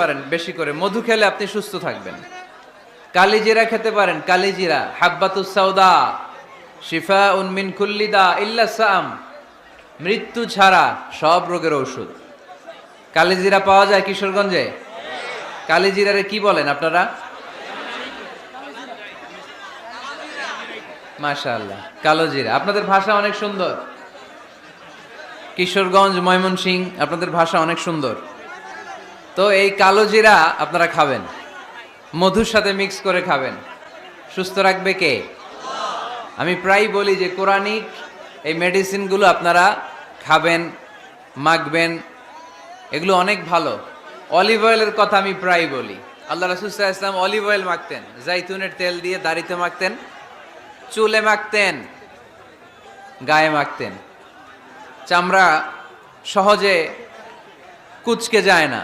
পারেন, বেশি করে। মধু খেলে আপনি সুস্থ থাকবেন। কালিজিরা খেতে পারেন, কালিজিরা। হাব্বাতুস সাউদা শিফা উনমিন কুল্লিদা ইল্লা সাম মৃত্যু ছাড়া সব রোগের ঔষধ। কালিজিরা পাওয়া যায় কিশোরগঞ্জে? কালিজিরারে কি বলেন আপনারা? মাশাআল্লাহ, কালোজিরা। আপনাদের ভাষা অনেক সুন্দর। কিশোরগঞ্জ ময়মনসিং আপনাদের ভাষা অনেক সুন্দর। তো এই কালো জিরা আপনারা খাবেন। মধুর সাথে মিক্স করে খাবেন। সুস্থ রাখবে কে? আমি প্রায় বলি যে কোরআনিক এই মেডিসিনগুলো আপনারা খাবেন, মাখবেন, এগুলো অনেক ভালো। অলিভ অয়েলের কথা আমি প্রায় বলি। আল্লাহ রাসুসাহ ইসলাম অলিভ অয়েল মাখতেন। জাইতুনের তেল দিয়ে দাড়িতে মাখতেন, চুলে মাখতেন, গায়ে মাখতেন। চামড়া সহজে কুচকে যায় না।